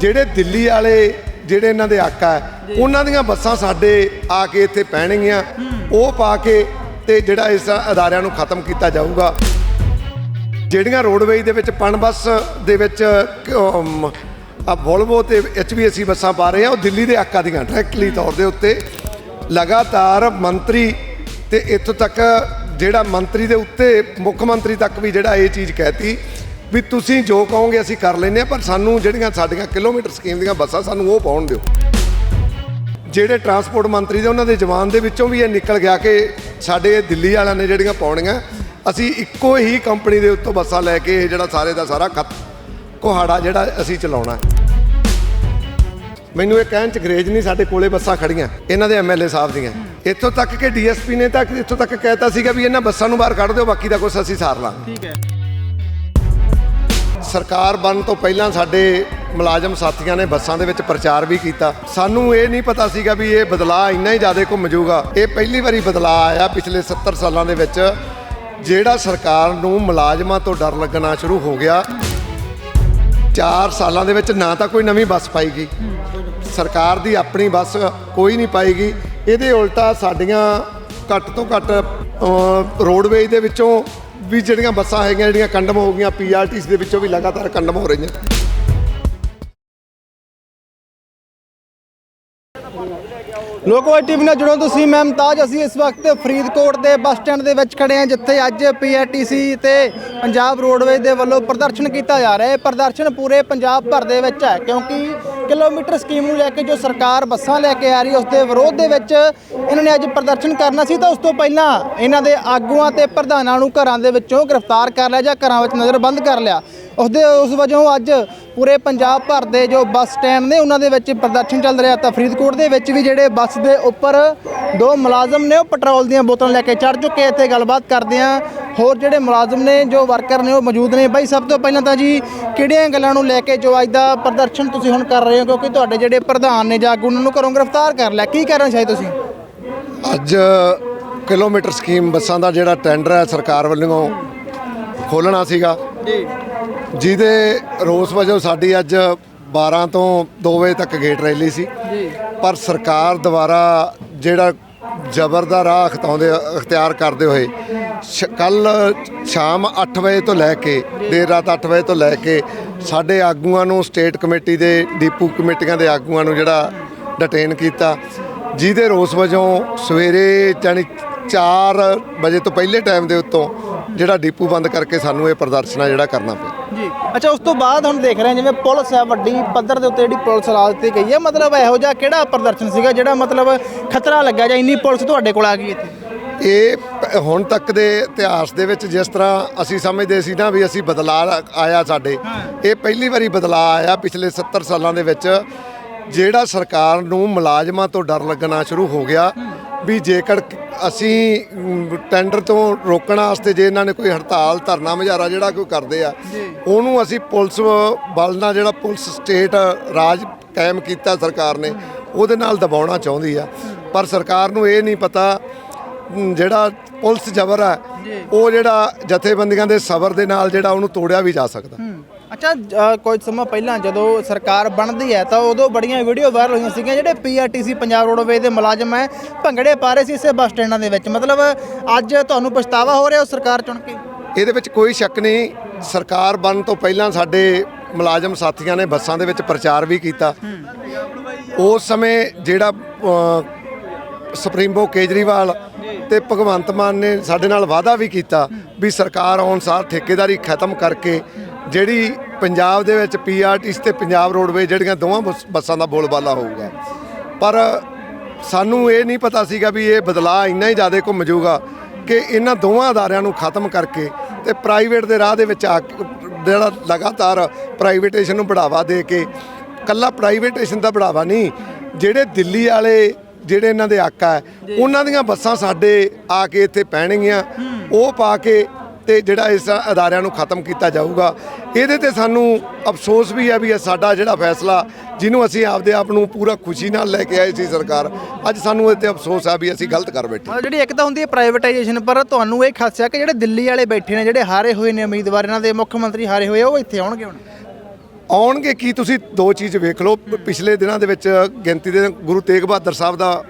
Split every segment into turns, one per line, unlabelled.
ਜਿਹੜੇ ਦਿੱਲੀ ਵਾਲੇ ਜਿਹੜੇ ਇਹਨਾਂ ਦੇ ਆਕਾ ਹੈ ਉਹਨਾਂ ਦੀਆਂ ਬੱਸਾਂ ਸਾਡੇ ਆ ਕੇ ਇੱਥੇ ਪੈਣਗੀਆਂ। ਉਹ ਪਾ ਕੇ ਤੇ ਜਿਹੜਾ ਇਸ ਅਦਾਰਿਆਂ ਨੂੰ ਖਤਮ ਕੀਤਾ ਜਾਊਗਾ। ਜਿਹੜੀਆਂ ਰੋਡਵੇਜ ਦੇ ਵਿੱਚ ਪਣ ਬੱਸ ਦੇ ਵਿੱਚ ਆ ਵੋਲਵੋ ਤੇ ਐਚਵੀਐਸਸੀ ਬੱਸਾਂ ਪਾ ਰਹੇ ਆ ਉਹ ਦਿੱਲੀ ਦੇ ਆਕਾ ਦੀਆਂ ਡਾਇਰੈਕਟਲੀ ਤੌਰ ਦੇ ਉੱਤੇ। ਲਗਾਤਾਰ ਮੰਤਰੀ ਤੇ ਇੱਥੋਂ ਤੱਕ ਜਿਹੜਾ ਮੰਤਰੀ ਦੇ ਉੱਤੇ ਮੁੱਖ ਮੰਤਰੀ ਤੱਕ ਵੀ ਜਿਹੜਾ ਇਹ ਚੀਜ਼ ਕਹਿਤੀ ਵੀ ਤੁਸੀਂ ਜੋ ਕਹੋਗੇ ਅਸੀਂ ਕਰ ਲੈਨੇ ਆ ਪਰ ਸਾਨੂੰ ਜਿਹੜੀਆਂ ਸਾਡੀਆਂ ਕਿਲੋਮੀਟਰ ਸਕੀਮ ਦੀਆਂ ਬੱਸਾਂ ਸਾਨੂੰ ਉਹ ਪਾਉਣ ਦਿਓ। ਜਿਹੜੇ ਟਰਾਂਸਪੋਰਟ ਮੰਤਰੀ ਦੇ ਉਹਨਾਂ ਦੇ ਜਵਾਨ ਦੇ ਵਿੱਚੋਂ ਵੀ ਇਹ ਨਿਕਲ ਗਿਆ ਕਿ ਸਾਡੇ ਦਿੱਲੀ ਵਾਲਿਆਂ ਨੇ ਜਿਹੜੀਆਂ ਪਾਉਣੀਆਂ, ਅਸੀਂ ਇੱਕੋ ਹੀ ਕੰਪਨੀ ਦੇ ਉੱਤੋਂ ਬੱਸਾਂ ਲੈ ਕੇ ਜਿਹੜਾ ਸਾਰੇ ਦਾ ਸਾਰਾ ਖਤ, ਕੁਹਾੜਾ ਜਿਹੜਾ ਅਸੀਂ ਚਲਾਉਣਾ ਮੈਨੂੰ ਇਹ ਕਹਿਣ ਚ ਗਰੇਜ ਨਹੀਂ, ਸਾਡੇ ਕੋਲੇ ਬੱਸਾਂ ਖੜੀਆਂ, ਇਹਨਾਂ ਦੇ ਐਮਐਲਏ ਸਾਹਿਬ ਦੀਆਂ। ਇੱਥੋਂ ਤੱਕ ਕਿ ਡੀਐਸਪੀ ਨੇ ਤੱਕ ਇੱਥੋਂ ਤੱਕ ਕਹਿਤਾ ਸੀਗਾ ਵੀ ਇਹਨਾਂ ਬੱਸਾਂ ਨੂੰ ਬਾਹਰ ਕੱਢ ਦਿਓ, ਬਾਕੀ ਦਾ ਕੁਝ ਅਸੀਂ ਸਾਰ ਲਾਂਗੇ। ਸਰਕਾਰ ਬਣਨ ਤੋਂ ਪਹਿਲਾਂ ਸਾਡੇ ਮੁਲਾਜ਼ਮ ਸਾਥੀਆਂ ਨੇ ਬੱਸਾਂ ਦੇ ਵਿੱਚ ਪ੍ਰਚਾਰ ਵੀ ਕੀਤਾ। ਸਾਨੂੰ ਇਹ ਨਹੀਂ ਪਤਾ ਸੀਗਾ ਵੀ ਇਹ ਬਦਲਾਅ ਇੰਨਾ ਹੀ ਜ਼ਿਆਦਾ ਘੁੰਮ ਜਾਊਗਾ ਇਹ ਪਹਿਲੀ ਵਾਰੀ ਬਦਲਾਅ ਆਇਆ ਪਿਛਲੇ 70 ਸਾਲਾਂ ਦੇ ਵਿੱਚ, ਜਿਹੜਾ ਸਰਕਾਰ ਨੂੰ ਮੁਲਾਜ਼ਮਾਂ ਤੋਂ ਡਰ ਲੱਗਣਾ ਸ਼ੁਰੂ ਹੋ ਗਿਆ। 4 ਸਾਲਾਂ ਦੇ ਵਿੱਚ ਨਾ ਤਾਂ ਕੋਈ ਨਵੀਂ ਬੱਸ ਪਾਈਗੀ। ਸਰਕਾਰ ਦੀ ਆਪਣੀ ਬੱਸ ਕੋਈ ਨਹੀਂ ਪਾਏਗੀ ਇਹਦੇ ਉਲਟਾ ਸਾਡੀਆਂ ਘੱਟ ਤੋਂ ਘੱਟ ਰੋਡਵੇਜ ਦੇ ਵਿੱਚੋਂ ਵੀ ਜਿਹੜੀਆਂ ਬੱਸਾਂ ਹੈਗੀਆਂ, ਜਿਹੜੀਆਂ ਕੰਡਮ ਹੋ ਗਈਆਂ ਪੀਆਰਟੀਸ ਦੇ ਵਿੱਚੋਂ ਵੀ ਲਗਾਤਾਰ ਕੰਡਮ ਹੋ ਰਹੀਆਂ।
ਲੋਕਵਾਈ ਟੀਵੀ ਨਾਲ ਜੁੜੋ ਤੁਸੀਂ, ਮੈਂ ਮੁਮਤਾਜ। ਅਸੀਂ ਇਸ ਵਕਤ ਫਰੀਦਕੋਟ ਦੇ ਬੱਸ ਸਟੈਂਡ ਦੇ ਵਿੱਚ ਖੜੇ ਹਾਂ, ਜਿੱਥੇ ਅੱਜ ਪੀਆਰਟੀਸੀ ਤੇ ਪੰਜਾਬ ਰੋਡਵੇਜ਼ ਦੇ ਵੱਲੋਂ ਪ੍ਰਦਰਸ਼ਨ ਕੀਤਾ ਜਾ ਰਿਹਾ ਹੈ। ਪ੍ਰਦਰਸ਼ਨ ਪੂਰੇ ਪੰਜਾਬ ਭਰ ਦੇ ਵਿੱਚ ਹੈ, ਕਿਉਂਕਿ ਕਿਲੋਮੀਟਰ ਸਕੀਮ ਨੂੰ ਲੈ ਕੇ ਜੋ ਸਰਕਾਰ ਬੱਸਾਂ ਲੈ ਕੇ ਆ ਰਹੀ, ਉਸ ਦੇ ਵਿਰੋਧ ਦੇ ਵਿੱਚ ਇਹਨਾਂ ਨੇ ਅੱਜ ਪ੍ਰਦਰਸ਼ਨ ਕਰਨਾ ਸੀ, ਤਾਂ ਉਸ ਤੋਂ ਪਹਿਲਾਂ ਇਹਨਾਂ ਦੇ ਆਗੂਆਂ ਤੇ ਪ੍ਰਧਾਨਾਂ ਨੂੰ ਘਰਾਂ ਦੇ ਵਿੱਚੋਂ ਗ੍ਰਿਫਤਾਰ ਕਰ ਲਿਆ ਜਾਂ ਘਰਾਂ ਵਿੱਚ ਨਜ਼ਰਬੰਦ ਕਰ ਲਿਆ। ਉਸਦੇ ਉਸ ਵਜੋਂ ਅੱਜ ਪੂਰੇ ਪੰਜਾਬ ਭਰ ਦੇ ਜੋ ਬੱਸ ਸਟੈਂਡ ਨੇ ਉਹਨਾਂ ਦੇ ਵਿੱਚ ਪ੍ਰਦਰਸ਼ਨ ਚੱਲ ਰਿਹਾ ਤਾਂ ਫਰੀਦਕੋਟ ਦੇ ਵਿੱਚ ਵੀ ਜਿਹੜੇ ਬੱਸ ਦੇ ਉੱਪਰ ਦੋ ਮੁਲਾਜ਼ਮ ਨੇ ਉਹ ਪੈਟਰੋਲ ਦੀਆਂ ਬੋਤਲਾਂ ਲੈ ਕੇ ਚੜ ਚੁੱਕੇ ਇੱਥੇ ਗੱਲਬਾਤ ਕਰਦੇ ਆ ਹੋਰ ਜਿਹੜੇ ਮੁਲਾਜ਼ਮ ਨੇ ਜੋ ਵਰਕਰ ਨੇ ਉਹ ਮੌਜੂਦ ਨੇ। ਬਾਈ ਸਭ ਤੋਂ ਪਹਿਲਾਂ ਤਾਂ ਜੀ ਕਿਹੜੀਆਂ ਗੱਲਾਂ ਨੂੰ ਲੈ ਕੇ ਜੋ ਅੱਜ ਦਾ ਪ੍ਰਦਰਸ਼ਨ ਤੁਸੀਂ ਹੁਣ ਕਰ ਰਹੇ ਹੋ? ਕਿਉਂਕਿ ਤੁਹਾਡੇ ਜਿਹੜੇ ਪ੍ਰਧਾਨ ਨੇ ਜਾਂ ਉਹਨਾਂ ਨੂੰ ਘਰੋਂ ਗ੍ਰਿਫਤਾਰ ਕਰ ਲਿਆ। ਕੀ ਕਰਨਾ ਚਾਹੀਦਾ ਤੁਸੀਂ?
ਅੱਜ ਕਿਲੋਮੀਟਰ ਸਕੀਮ ਬੱਸਾਂ ਦਾ ਜਿਹੜਾ ਟੈਂਡਰ ਹੈ ਸਰਕਾਰ ਵੱਲੋਂ ਖੋਲਣਾ ਸੀਗਾ।
ਜੀ।
ਜਿਹਦੇ ਰੋਸ ਵਜੋਂ ਸਾਡੀ ਅੱਜ 12 ਤੋਂ 2 ਵਜੇ ਤੱਕ ਗੇਟ ਰੈਲੀ ਸੀ।
ਜੀ।
ਪਰ ਸਰਕਾਰ ਦੁਆਰਾ ਜਿਹੜਾ ਜ਼ਬਰ ਦਾ ਰਾਹ ਅਖਤਾਉਂਦੇ ਅਖਤਿਆਰ ਕਰਦੇ ਹੋਏ ਕੱਲ ਸ਼ਾਮ 8 ਵਜੇ ਤੋਂ ਲੈ ਕੇ ਦੇਰ ਰਾਤ 8 ਵਜੇ ਤੋਂ ਲੈ ਕੇ ਸਾਡੇ ਆਗੂਆਂ ਨੂੰ ਸਟੇਟ ਕਮੇਟੀ ਦੇ ਡੀਪੂ ਕਮੇਟੀਆਂ ਦੇ ਆਗੂਆਂ ਨੂੰ ਜਿਹੜਾ ਡਿਟੇਨ ਕੀਤਾ ਜਿਹਦੇ ਰੋਸ ਵਜੋਂ ਸਵੇਰੇ ਜਾਣੀ 4 ਵਜੇ ਤੋਂ ਪਹਿਲੇ ਟਾਈਮ ਦੇ ਉੱਤੋਂ ਜਿਹੜਾ ਡੀਪੂ ਬੰਦ ਕਰਕੇ ਸਾਨੂੰ ਇਹ ਪ੍ਰਦਰਸ਼ਨ ਆ ਜਿਹੜਾ ਕਰਨਾ ਪਿਆ।
ਜੀ। ਅੱਛਾ ਉਸ ਤੋਂ ਬਾਅਦ ਹੁਣ ਦੇਖ ਰਹੇ ਹਾਂ ਜਿਵੇਂ ਪੁਲਿਸ ਹੈ ਵੱਡੀ ਪੱਧਰ ਦੇ ਉੱਤੇ ਜਿਹੜੀ ਪੁਲਿਸ ਲਾ ਦਿੱਤੀ ਗਈ ਹੈ ਮਤਲਬ ਇਹੋ ਜਿਹਾ ਕਿਹੜਾ ਪ੍ਰਦਰਸ਼ਨ ਸੀਗਾ ਜਿਹੜਾ ਮਤਲਬ ਖਤਰਾ ਲੱਗਾ ਜਾਂ ਇੰਨੀ ਪੁਲਿਸ ਤੁਹਾਡੇ ਕੋਲ ਆ ਗਈ ਇੱਥੇ?
ਇਹ ਪ- ਹੁਣ ਤੱਕ ਦੇ ਇਤਿਹਾਸ ਦੇ ਵਿੱਚ ਜਿਸ ਤਰ੍ਹਾਂ ਅਸੀਂ ਸਮਝਦੇ ਸੀ ਨਾ ਵੀ ਅਸੀਂ ਬਦਲਾਅ ਆਇਆ ਸਾਡੇ ਇਹ ਪਹਿਲੀ ਵਾਰੀ ਬਦਲਾਅ ਆਇਆ ਪਿਛਲੇ 70 ਸਾਲਾਂ ਦੇ ਵਿੱਚ ਜਿਹੜਾ ਸਰਕਾਰ ਨੂੰ ਮੁਲਾਜ਼ਮਾਂ ਤੋਂ ਡਰ ਲੱਗਣਾ ਸ਼ੁਰੂ ਹੋ ਗਿਆ। ਵੀ ਜੇਕਰ ਅਸੀਂ ਟੈਂਡਰ ਤੋਂ ਰੋਕਣ ਵਾਸਤੇ ਜੇ ਇਹਨਾਂ ਨੇ ਕੋਈ ਹੜਤਾਲ ਧਰਨਾ ਮੁਜ਼ਾਹਰਾ ਜਿਹੜਾ ਕੋਈ ਕਰਦੇ ਆ ਉਹਨੂੰ ਅਸੀਂ ਪੁਲਿਸ ਬਲ ਨਾਲ ਜਿਹੜਾ ਪੁਲਿਸ ਸਟੇਟ ਰਾਜ ਕਾਇਮ ਕੀਤਾ ਸਰਕਾਰ ਨੇ ਉਹਦੇ ਨਾਲ ਦਬਾਉਣਾ ਚਾਹੁੰਦੀ ਆ। ਪਰ ਸਰਕਾਰ ਨੂੰ ਇਹ ਨਹੀਂ ਪਤਾ ਜਿਹੜਾ ਪੁਲਿਸ ਜ਼ਬਰ ਹੈ ਉਹ ਜਿਹੜਾ ਜਥੇਬੰਦੀਆਂ ਦੇ ਸਬਰ ਦੇ ਨਾਲ ਜਿਹੜਾ ਉਹਨੂੰ ਤੋੜਿਆ ਵੀ ਜਾ ਸਕਦਾ।
ਅੱਛਾ ਅ, ਕੁਝ ਸਮਾਂ ਪਹਿਲਾਂ ਜਦੋਂ ਸਰਕਾਰ ਬਣਦੀ ਹੈ ਤਾਂ ਉਦੋਂ ਬੜੀਆਂ ਵੀਡੀਓ ਵਾਇਰਲ ਹੋਈਆਂ ਸੀਗੀਆਂ ਜਿਹੜੇ ਪੀਆਰਟੀਸੀ ਪੰਜਾਬ ਰੋਡਵੇਜ਼ ਦੇ ਮੁਲਾਜ਼ਮ ਹੈ ਭੰਗੜੇ ਪਾ ਰਹੇ ਸੀ ਇਸੇ ਬੱਸ ਸਟੈਂਡਾਂ ਦੇ ਵਿੱਚ। ਮਤਲਬ ਅੱਜ ਤੁਹਾਨੂੰ ਪਛਤਾਵਾ ਹੋ ਰਿਹਾ ਉਹ ਸਰਕਾਰ ਚੁਣ ਕੇ?
ਇਹਦੇ ਵਿੱਚ ਕੋਈ ਸ਼ੱਕ ਨਹੀਂ ਸਰਕਾਰ ਬਣਨ ਤੋਂ ਪਹਿਲਾਂ ਸਾਡੇ ਮੁਲਾਜ਼ਮ ਸਾਥੀਆਂ ਨੇ ਬੱਸਾਂ ਦੇ ਵਿੱਚ ਪ੍ਰਚਾਰ ਵੀ ਕੀਤਾ। ਉਸ ਸਮੇਂ ਜਿਹੜਾ ਅ, ਸੁਪਰੀਮੋ ਕੇਜਰੀਵਾਲ ਤੇ ਭਗਵੰਤ ਮਾਨ ਨੇ ਸਾਡੇ ਨਾਲ ਵਾਅਦਾ ਵੀ ਕੀਤਾ ਵੀ ਸਰਕਾਰ ਆਉਣ ਸਾਰ ਠੇਕੇਦਾਰੀ ਖਤਮ ਕਰਕੇ ਜਿਹੜੀ ਪੰਜਾਬ ਦੇ ਵਿੱਚ ਪੀਆਰਟੀਸ ਤੇ ਪੰਜਾਬ ਰੋਡਵੇ ਜਿਹੜੀਆਂ ਦੋਵਾਂ ਬੱਸ- ਬੱਸਾਂ ਦਾ ਬੋਲਬਾਲਾ ਹੋਊਗਾ। ਪਰ ਸਾਨੂੰ ਇਹ ਨਹੀਂ ਪਤਾ ਸੀਗਾ ਵੀ ਇਹ ਬਦਲਾਅ ਇੰਨਾ ਹੀ ਜ਼ਿਆਦਾ ਘੁੰਮ ਜਾਊਗਾ ਕਿ ਇਹਨਾਂ ਦੋਵਾਂ ਅਦਾਰਿਆਂ ਨੂੰ ਖਤਮ ਕਰਕੇ ਤੇ ਪ੍ਰਾਈਵੇਟ ਦੇ ਰਾਹ ਦੇ ਵਿੱਚ ਆ ਕੇ ਜਿਹੜਾ ਲਗਾਤਾਰ ਪ੍ਰਾਈਵੇਟੇਸ਼ਨ ਨੂੰ ਬੜਾਵਾ ਦੇ ਕੇ ਕੱਲਾ ਪ੍ਰਾਈਵੇਟੇਸ਼ਨ ਦਾ ਬੜਾਵਾ ਨਹੀਂ, ਜਿਹੜੇ ਦਿੱਲੀ ਵਾਲੇ ਜਿਹੜੇ ਇਹਨਾਂ ਦੇ ਆਕਾ ਹੈ ਉਹਨਾਂ ਦੀਆਂ ਬੱਸਾਂ ਸਾਡੇ ਆ ਕੇ ਇੱਥੇ ਪੈਣਗੀਆਂ। ਉਹ ਪਾ ਕੇ ਤੇ ਜਿਹੜਾ ਇਸ ਅਦਾਰਿਆਂ ਨੂੰ ਖਤਮ ਕੀਤਾ ਜਾਊਗਾ। ਇਹਦੇ ਤੇ ਸਾਨੂੰ ਅਫਸੋਸ ਵੀ ਹੈ ਵੀ ਇਹ ਸਾਡਾ ਜਿਹੜਾ ਫੈਸਲਾ ਜਿਹਨੂੰ ਅਸੀਂ ਆਪਦੇ ਆਪ ਨੂੰ ਪੂਰਾ ਖੁਸ਼ੀ ਨਾਲ ਲੈ ਕੇ ਆਏ ਸੀ ਸਰਕਾਰ ਅੱਜ ਸਾਨੂੰ ਇਹ ਤੇ ਅਫਸੋਸ ਹੈ ਵੀ ਅਸੀਂ ਗਲਤ ਕਰ ਬੈਠੇ
ਜਿਹੜੀ ਇੱਕ ਤਾਂ ਹੁੰਦੀ ਹੈ ਪ੍ਰਾਈਵੇਟਾਈਜੇਸ਼ਨ ਪਰ ਤੁਹਾਨੂੰ ਇਹ ਖਾਸਿਆ ਕਿ ਜਿਹੜੇ ਦਿੱਲੀ ਵਾਲੇ ਬੈਠੇ ਨੇ ਜਿਹੜੇ ਹਾਰੇ ਹੋਏ ਨੇ ਉਮੀਦਵਾਰ ਇਹਨਾਂ ਦੇ ਮੁੱਖ ਮੰਤਰੀ ਹਾਰੇ ਹੋਏ ਆ, ਉਹ ਇੱਥੇ ਆਉਣਗੇ ਹੁਣ।
ਆਉਣਗੇ ਕੀ ਤੁਸੀਂ ਦੋ ਚੀਜ਼ ਵੇਖ ਲਓ? ਪਿਛਲੇ ਦਿਨਾਂ ਦੇ ਵਿੱਚ ਗਿਣਤੀ ਦੇ ਗੁਰੂ ਤੇਗ ਬਹਾਦਰ ਸਾਹਿਬ ਦਾ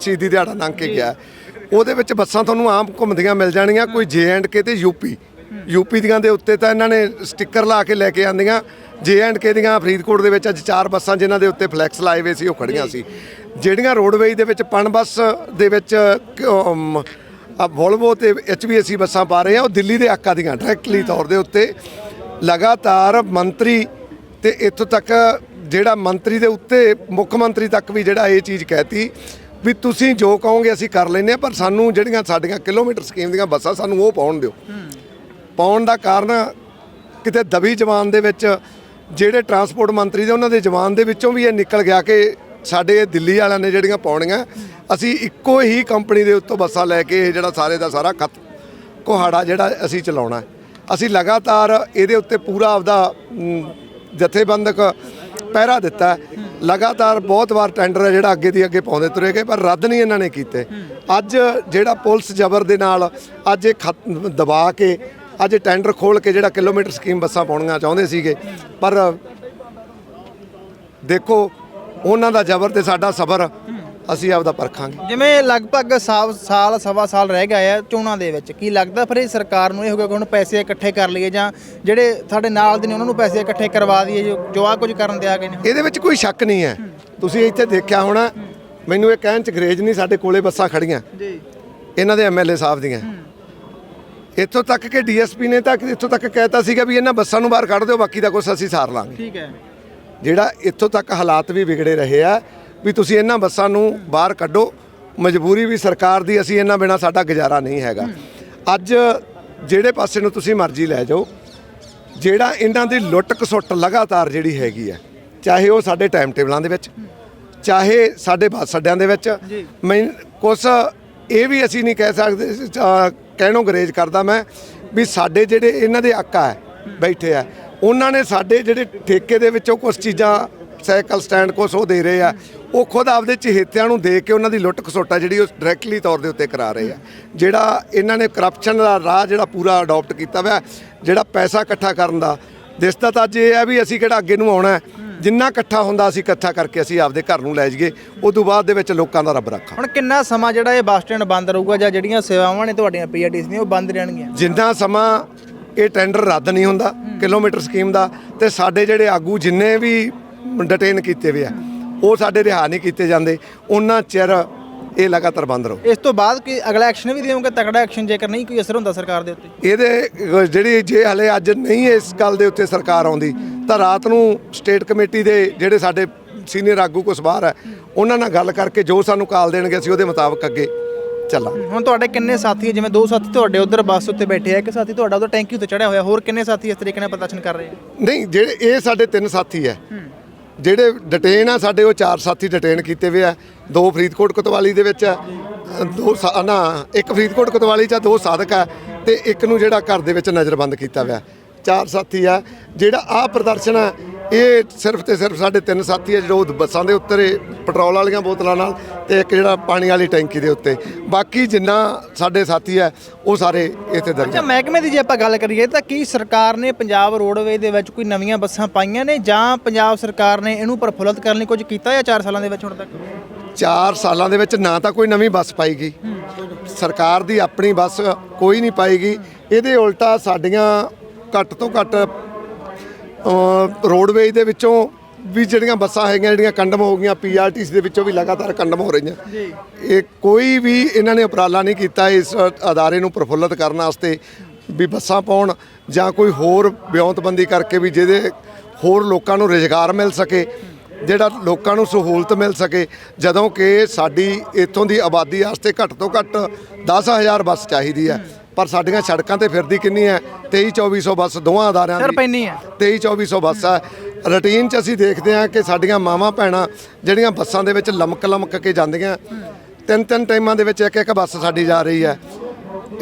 ਸ਼ਹੀਦੀ ਦਿਹਾੜਾ ਲੰਘ ਕੇ ਗਿਆ। ਉਹਦੇ ਵਿੱਚ ਬੱਸਾਂ ਤੁਹਾਨੂੰ ਆਮ ਘੁੰਮਦੀਆਂ ਮਿਲ ਜਾਣਗੀਆਂ ਕੋਈ ਜੇ ਐਂਡ ਕੇ ਤੇ ਯੂਪੀ ਯੂਪੀ ਦੀਆਂ ਦੇ ਉੱਤੇ ਤਾਂ ਇਹਨਾਂ ਨੇ ਸਟicker ਲਾ ਕੇ ਲੈ ਕੇ ਆਂਦੀਆਂ ਜੇ ਐਂਡ ਕੇ ਦੀਆਂ ਫਰੀਦਕੋਟ ਦੇ ਵਿੱਚ ਅੱਜ ਚਾਰ ਬੱਸਾਂ ਜਿਨ੍ਹਾਂ ਦੇ ਉੱਤੇ ਫਲੈਕਸ ਲਾਏ ਹੋਏ ਸੀ ਉਹ ਖੜੀਆਂ ਸੀ। ਜਿਹੜੀਆਂ ਰੋਡਵੇਜ ਦੇ ਵਿੱਚ ਪਣ ਬੱਸ ਦੇ ਵਿੱਚ ਆ ਵੋਲਵੋ ਤੇ ਐਚਵੀਐਸਸੀ ਬੱਸਾਂ ਪਾ ਰਹੇ ਆ ਉਹ ਦਿੱਲੀ ਦੇ ਆਕਾ ਦੀਆਂ ਡਾਇਰੈਕਟਲੀ ਤੌਰ ਦੇ ਉੱਤੇ। ਲਗਾਤਾਰ ਮੰਤਰੀ ਤੇ ਇੱਥੋਂ ਤੱਕ ਜਿਹੜਾ ਮੰਤਰੀ ਦੇ ਉੱਤੇ, ਮੁੱਖ ਮੰਤਰੀ ਤੱਕ ਵੀ ਜਿਹੜਾ ਇਹ ਚੀਜ਼ ਕਹਿਤੀ ਵੀ ਤੁਸੀਂ ਜੋ ਕਹੋਗੇ ਅਸੀਂ ਕਰ ਲੈਨੇ ਆ ਪਰ ਸਾਨੂੰ ਜਿਹੜੀਆਂ ਸਾਡੀਆਂ ਕਿਲੋਮੀਟਰ ਸਕੀਮ ਦੀਆਂ ਬੱਸਾਂ ਸਾਨੂੰ ਉਹ ਪਾਉਣ ਦਿਓ। ਪਾਉਣ ਦਾ ਕਾਰਨ ਕਿਤੇ ਦਬੀ ਜਵਾਨ ਦੇ ਵਿੱਚ ਜਿਹੜੇ ਟਰਾਂਸਪੋਰਟ ਮੰਤਰੀ ਦੇ ਉਹਨਾਂ ਦੇ ਜਵਾਨ ਦੇ ਵਿੱਚੋਂ ਵੀ ਇਹ ਨਿਕਲ ਗਿਆ ਕਿ ਸਾਡੇ ਦਿੱਲੀ ਵਾਲਿਆਂ ਨੇ ਜਿਹੜੀਆਂ ਪਾਉਣੀਆਂ, ਅਸੀਂ ਇੱਕੋ ਹੀ ਕੰਪਨੀ ਦੇ ਉੱਤੋਂ ਬੱਸਾਂ ਲੈ ਕੇ ਇਹ ਜਿਹੜਾ ਸਾਰੇ ਦਾ ਸਾਰਾ ਖਤ ਕੁਹਾੜਾ ਜਿਹੜਾ ਅਸੀਂ ਚਲਾਉਣਾ ਅਸੀਂ ਲਗਾਤਾਰ ਇਹਦੇ ਉੱਤੇ ਪੂਰਾ ਆਪਦਾ ਜਥੇਬੰਦਕ ਪਹਿਰਾ ਦਿੱਤਾ ਲਗਾਤਾਰ ਬਹੁਤ ਵਾਰ ਟੈਂਡਰ ਹੈ ਜਿਹੜਾ ਅੱਗੇ ਦੀ ਅੱਗੇ ਪਾਉਂਦੇ ਤੁਰੇ ਗਏ, ਪਰ ਰੱਦ ਨਹੀਂ ਇਹਨਾਂ ਨੇ ਕੀਤੇ। ਅੱਜ ਜਿਹੜਾ ਪੁਲਿਸ ਜ਼ਬਰ ਦੇ ਨਾਲ ਅੱਜ ਇਹ ਖਤ ਦਬਾ ਕੇ, ਅੱਜ ਟੈਂਡਰ ਖੋਲ ਕੇ ਜਿਹੜਾ ਕਿਲੋਮੀਟਰ ਸਕੀਮ ਬੱਸਾਂ ਪਾਉਣੀਆਂ ਚਾਹੁੰਦੇ ਸੀਗੇ। ਪਰ ਦੇਖੋ, ਉਹਨਾਂ ਦਾ ਜ਼ਬਰ ਤੇ ਸਾਡਾ ਸਬਰ ਅਸੀਂ ਆਪਦਾ ਪਰਖਾਂਗੇ।
ਜਿਵੇਂ ਲਗਭਗ ਸਾਲ ਸਾਲ ਸਵਾ ਸਾਲ ਰਹਿ ਗਿਆ ਹੈ ਚੋਣਾਂ ਦੇ ਵਿੱਚ ਕੀ ਲੱਗਦਾ ਫਿਰ ਇਹ ਸਰਕਾਰ ਨੂੰ ਇਹ ਹੋਗਾ ਕਿ ਹੁਣ ਪੈਸੇ ਇਕੱਠੇ ਕਰ ਲਈਏ ਜਾਂ ਜਿਹੜੇ ਸਾਡੇ ਨਾਲ ਦੇ ਨੇ ਉਹਨਾਂ ਨੂੰ ਪੈਸੇ ਇਕੱਠੇ ਕਰਵਾ ਦਈਏ ਜੋ ਜੋ ਆ ਕੁਝ ਕਰਨ ਦੇ ਆ ਗਏ ਨੇ?
ਇਹਦੇ ਵਿੱਚ ਕੋਈ ਸ਼ੱਕ ਨਹੀਂ ਹੈ। ਤੁਸੀਂ ਇੱਥੇ ਦੇਖਿਆ ਹੋਣਾ ਮੈਨੂੰ ਇਹ ਕਹਿਣ ਚ ਗਰੇਜ ਨਹੀਂ ਸਾਡੇ ਕੋਲੇ ਬੱਸਾਂ ਖੜੀਆਂ।
ਜੀ।
ਇਹਨਾਂ ਦੇ ਐਮਐਲਏ ਸਾਹਿਬ ਦੀਆਂ। ਇੱਥੋਂ ਤੱਕ ਕਿ ਡੀਐਸਪੀ ਨੇ ਤਾਂ ਇੱਥੋਂ ਤੱਕ ਕਹਿਤਾ ਸੀਗਾ ਵੀ ਇਹਨਾਂ ਬੱਸਾਂ ਨੂੰ ਬਾਹਰ ਕੱਢ ਦਿਓ ਬਾਕੀ ਦਾ ਕੁਝ ਅਸੀਂ ਸਾਰ ਲਾਂਗੇ।
ਠੀਕ ਹੈ।
ਜਿਹੜਾ ਇੱਥੋਂ ਤੱਕ ਹਾਲਾਤ ਵੀ ਵਿਗੜੇ ਰਹੇ ਆ ਵੀ ਤੁਸੀਂ ਇਹਨਾਂ ਬੱਸਾਂ ਨੂੰ ਬਾਹਰ ਕੱਢੋ ਮਜਬੂਰੀ ਵੀ ਸਰਕਾਰ ਦੀ ਅਸੀਂ ਇਹਨਾਂ ਬਿਨਾ ਸਾਡਾ ਗੁਜ਼ਾਰਾ ਨਹੀਂ ਹੈਗਾ ਅੱਜ ਜਿਹੜੇ ਪਾਸੇ ਨੂੰ ਤੁਸੀਂ ਮਰਜ਼ੀ ਲੈ ਜਾਓ ਜਿਹੜਾ ਇਹਨਾਂ ਦੀ ਲੁੱਟ ਖਸੁੱਟ ਲਗਾਤਾਰ ਜਿਹੜੀ ਹੈਗੀ ਆ ਚਾਹੇ ਉਹ ਸਾਡੇ ਟਾਈਮ ਟੇਬਲਾਂ ਦੇ ਵਿੱਚ ਚਾਹੇ ਸਾਡੇ ਬੱਸ ਅੱਡਿਆਂ ਦੇ ਵਿੱਚ। ਮੈਂ ਕੁਛ ਇਹ ਵੀ ਅਸੀਂ ਨਹੀਂ ਕਹਿ ਸਕਦੇ ਕਹਿਣੋਂ ਗਰੇਜ ਕਰਦਾ ਮੈਂ ਵੀ ਸਾਡੇ ਜਿਹੜੇ ਇਹਨਾਂ ਦੇ ਆਕਾ ਹੈ ਬੈਠੇ ਆ ਉਹਨਾਂ ਨੇ ਸਾਡੇ ਜਿਹੜੇ ਠੇਕੇ ਦੇ ਵਿੱਚੋਂ ਕੁਝ ਚੀਜ਼ਾਂ ਸਾਈਕਲ ਸਟੈਂਡ ਕੁਛ ਉਹ ਦੇ ਰਹੇ ਆ ਉਹ ਖੁਦ ਆਪਦੇ ਚਹੇਤਿਆਂ ਨੂੰ ਦੇ ਕੇ ਉਹਨਾਂ ਦੀ ਲੁੱਟ ਖਸੋਟਾ ਜਿਹੜੀ ਉਹ ਡਾਇਰੈਕਟਲੀ ਤੌਰ ਦੇ ਉੱਤੇ ਕਰਾ ਰਹੇ ਆ। ਜਿਹੜਾ ਇਹਨਾਂ ਨੇ ਕਰਪਸ਼ਨ ਦਾ ਰਾਹ ਜਿਹੜਾ ਪੂਰਾ ਅਡਾਪਟ ਕੀਤਾ ਹੋਇਆ ਜਿਹੜਾ ਪੈਸਾ ਇਕੱਠਾ ਕਰਨ ਦਾ। ਦਿਸਦਾ ਤਾਂ ਅੱਜ ਇਹ ਹੈ ਵੀ ਅਸੀਂ ਕਿਹੜਾ ਅੱਗੇ ਨੂੰ ਆਉਣਾ। ਜਿੰਨਾ ਇਕੱਠਾ ਹੁੰਦਾ ਅਸੀਂ ਇਕੱਠਾ ਕਰਕੇ ਅਸੀਂ ਆਪਦੇ ਘਰ ਨੂੰ ਲੈ ਜਾਈਏ। ਉਸ ਤੋਂ ਬਾਅਦ ਦੇ ਵਿੱਚ ਲੋਕਾਂ ਦਾ ਰੱਬ ਰੱਖਾ।
ਹੁਣ ਕਿੰਨਾ ਸਮਾਂ ਜਿਹੜਾ ਇਹ ਬੱਸ ਸਟੈਂਡ ਬੰਦ ਰਹੂਗਾ ਜਾਂ ਜਿਹੜੀਆਂ ਸੇਵਾਵਾਂ ਨੇ ਤੁਹਾਡੀਆਂ ਪੀਆਰਟੀਸ ਦੀਆਂ ਉਹ ਬੰਦ ਰਹਿਣਗੀਆਂ?
ਜਿੰਨਾ ਸਮਾਂ ਇਹ ਟੈਂਡਰ ਰੱਦ ਨਹੀਂ ਹੁੰਦਾ ਕਿਲੋਮੀਟਰ ਸਕੀਮ ਦਾ ਤੇ ਸਾਡੇ ਜਿਹੜੇ ਆਗੂ ਜਿੰਨੇ ਵੀ ਡਿਟੇਨ ਕੀਤੇ ਹੋਏ ਆ ਉਹ ਸਾਡੇ ਰਿਹਾ ਨਹੀਂ ਕੀਤੇ ਜਾਂਦੇ। ਉਹਨਾਂ ਚਿਰ ਇਹ ਲਗਾਤਾਰ ਬੰਦ ਰਹੋ।
ਇਸ ਤੋਂ ਬਾਅਦ ਕੀ ਅਗਲਾ ਐਕਸ਼ਨ ਵੀ ਦੇਵੋਗੇ? ਤਕੜਾ ਐਕਸ਼ਨ ਜੇਕਰ ਨਹੀਂ ਕੋਈ ਅਸਰ ਹੁੰਦਾ ਸਰਕਾਰ ਦੇ ਉੱਤੇ?
ਇਹਦੇ ਜਿਹੜੀ ਜੇ ਹਲੇ ਅੱਜ ਨਹੀਂ ਇਸ ਗੱਲ ਦੇ ਉੱਤੇ ਸਰਕਾਰ ਆਉਂਦੀ ਤਾਂ ਰਾਤ ਨੂੰ ਸਟੇਟ ਕਮੇਟੀ ਦੇ ਜਿਹੜੇ ਸਾਡੇ ਸੀਨੀਅਰ ਆਗੂ ਕੁਛ ਬਾਹਰ ਹੈ ਉਹਨਾਂ ਨਾਲ ਗੱਲ ਕਰਕੇ ਜੋ ਸਾਨੂੰ ਕਾਲ ਦੇਣਗੇ ਅਸੀਂ ਉਹਦੇ ਮੁਤਾਬਕ ਅੱਗੇ ਚੱਲਾਂਗੇ।
ਹੁਣ ਤੁਹਾਡੇ ਕਿੰਨੇ ਸਾਥੀ ਹੈ? ਜਿਵੇਂ ਦੋ ਸਾਥੀ ਤੁਹਾਡੇ ਉਧਰ ਬੱਸ ਉੱਤੇ ਬੈਠੇ ਆ ਇੱਕ ਸਾਥੀ ਤੁਹਾਡਾ ਉਧਰ ਟੈਂਕੀ ਉੱਤੇ ਚੜਿਆ ਹੋਇਆ ਹੋਰ ਕਿੰਨੇ ਸਾਥੀ ਇਸ ਤਰੀਕੇ ਨਾਲ ਪ੍ਰਦਰਸ਼ਨ ਕਰ ਰਹੇ ਆ?
ਨਹੀਂ ਜਿਹੜੇ ਇਹ ਸਾਡੇ ਤਿੰਨ ਸਾਥੀ ਹੈ। ਜਿਹੜੇ ਡਿਟੇਨ ਆ ਸਾਡੇ ਉਹ ਚਾਰ ਸਾਥੀ ਡਿਟੇਨ ਕੀਤੇ ਹੋਏ ਆ। ਦੋ ਫਰੀਦਕੋਟ ਕੋਤਵਾਲੀ ਦੇ ਵਿੱਚ ਆ। ਦੋ ਸਾ- ਨਾ ਇੱਕ ਫਰੀਦਕੋਟ ਕੋਤਵਾਲੀ ਚ ਆ, ਦੋ ਸਾਧਕ ਆ ਤੇ ਇੱਕ ਨੂੰ ਜਿਹੜਾ ਘਰ ਦੇ ਵਿੱਚ ਨਜ਼ਰਬੰਦ ਕੀਤਾ ਹੋਇਆ ਚਾਰ ਸਾਥੀ ਆ। ਜਿਹੜਾ ਆ ਪ੍ਰਦਰਸ਼ਨ ਆ ਇਹ ਸਿਰਫ ਤੇ ਸਿਰਫ ਸਾਡੇ ਤਿੰਨ ਸਾਥੀ ਆ ਜਿਹੜੇ ਉਹ ਬੱਸਾਂ ਦੇ ਉੱਤੇ ਪੈਟਰੋਲ ਵਾਲੀਆਂ ਬੋਤਲਾਂ ਨਾਲ ਤੇ ਇੱਕ ਜਿਹੜਾ ਪਾਣੀ ਵਾਲੀ ਟੈਂਕੀ ਦੇ ਉੱਤੇ। ਬਾਕੀ ਜਿੰਨਾ ਸਾਡੇ ਸਾਥੀ ਆ ਉਹ ਸਾਰੇ ਇੱਥੇ ਦਰਜ
ਅੱਛਾ। ਮਹਿਕਮੇ ਦੀ ਜੇ ਆਪਾਂ ਗੱਲ ਕਰੀਏ ਤਾਂ ਕੀ ਸਰਕਾਰ ਨੇ ਪੰਜਾਬ ਰੋਡਵੇਜ਼ ਦੇ ਵਿੱਚ ਕੋਈ ਨਵੀਆਂ ਬੱਸਾਂ ਪਾਈਆਂ ਨੇ ਜਾਂ ਪੰਜਾਬ ਸਰਕਾਰ ਨੇ ਇਹਨੂੰ ਪ੍ਰਫੁੱਲਤ ਕਰਨ ਲਈ ਕੁਝ ਕੀਤਾ ਜਾਂ 4 ਸਾਲਾਂ ਦੇ ਵਿੱਚ ਹੁਣ ਤੱਕ?
ਚਾਰ ਸਾਲਾਂ ਦੇ ਵਿੱਚ ਨਾ ਤਾਂ ਕੋਈ ਨਵੀਂ ਬੱਸ ਪਾਈਗੀ। ਸਰਕਾਰ ਦੀ ਆਪਣੀ ਬੱਸ ਕੋਈ ਨਹੀਂ ਪਾਏਗੀ ਇਹਦੇ ਉਲਟਾ ਸਾਡੀਆਂ ਘੱਟ ਤੋਂ ਘੱਟ ਰੋਡਵੇਜ ਦੇ ਵਿੱਚੋਂ ਵੀ ਜਿਹੜੀਆਂ ਬੱਸਾਂ ਹੈਗੀਆਂ ਜਿਹੜੀਆਂ ਕੰਡਮ ਹੋ ਗਈਆਂ ਪੀਆਰਟੀਸ ਦੇ ਵਿੱਚੋਂ ਵੀ ਲਗਾਤਾਰ ਕੰਡਮ ਹੋ ਰਹੀਆਂ।
ਜੀ।
ਇਹ ਕੋਈ ਵੀ ਇਹਨਾਂ ਨੇ ਉਪਰਾਲਾ ਨਹੀਂ ਕੀਤਾ ਇਸ ਅਦਾਰੇ ਨੂੰ ਪ੍ਰਫੁੱਲਤ ਕਰਨ ਵਾਸਤੇ ਵੀ ਬੱਸਾਂ ਪਾਉਣ ਜਾਂ ਕੋਈ ਹੋਰ ਵਿਉਂਤਬੰਦੀ ਕਰਕੇ ਵੀ ਜਿਹਦੇ ਹੋਰ ਲੋਕਾਂ ਨੂੰ ਰੁਜ਼ਗਾਰ ਮਿਲ ਸਕੇ ਜਿਹੜਾ ਲੋਕਾਂ ਨੂੰ ਸਹੂਲਤ ਮਿਲ ਸਕੇ ਜਦੋਂ ਕਿ ਸਾਡੀ ਇੱਥੋਂ ਦੀ ਆਬਾਦੀ ਵਾਸਤੇ ਘੱਟ ਤੋਂ ਘੱਟ 10000 ਬੱਸ ਚਾਹੀਦੀ ਹੈ। ਪਰ ਸਾਡੀਆਂ ਸੜਕਾਂ ਤੇ ਫਿਰਦੀ ਕਿੰਨੀ ਹੈ? 23 2400 ਬੱਸ ਦੋਵਾਂ ਅਦਾਰਿਆਂ
ਸਰ ਪੈਣੀ ਹੈ।
23 2400 ਬੱਸ ਹੈ। ਰੂਟੀਨ 'ਚ ਅਸੀਂ ਦੇਖਦੇ ਹਾਂ ਕਿ ਸਾਡੀਆਂ ਮਾਵਾਂ ਭੈਣਾਂ ਜਿਹੜੀਆਂ ਬੱਸਾਂ ਦੇ ਵਿੱਚ ਲਮਕ ਲਮਕ ਕੇ ਜਾਂਦੀਆਂ ਤਿੰਨ ਤਿੰਨ ਟਾਈਮਾਂ ਦੇ ਵਿੱਚ ਇੱਕ ਇੱਕ ਬੱਸ ਸਾਡੀ ਜਾ ਰਹੀ ਹੈ।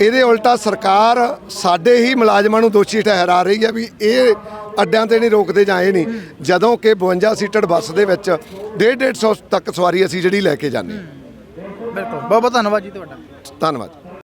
ਇਹਦੇ ਉਲਟਾ ਸਰਕਾਰ ਸਾਡੇ ਹੀ ਮੁਲਾਜ਼ਮਾਂ ਨੂੰ ਦੋਸ਼ੀ ਠਹਿਰਾ ਰਹੀ ਹੈ ਵੀ ਇਹ ਅੱਡਿਆਂ ਤੇ ਨਹੀਂ ਰੋਕਦੇ ਜਾਂ ਇਹ ਨਹੀਂ। ਜਦੋਂ ਕਿ 52 ਸੀਟਡ ਬੱਸ ਦੇ ਵਿੱਚ 1.5 150 ਤੱਕ ਸਵਾਰੀ ਅਸੀਂ ਜਿਹੜੀ ਲੈ ਕੇ ਜਾਂਦੇ ਹਾਂ।
ਬਿਲਕੁਲ। ਬਹੁਤ ਬਹੁਤ ਧੰਨਵਾਦ ਜੀ ਤੁਹਾਡਾ।
ਧੰਨਵਾਦ।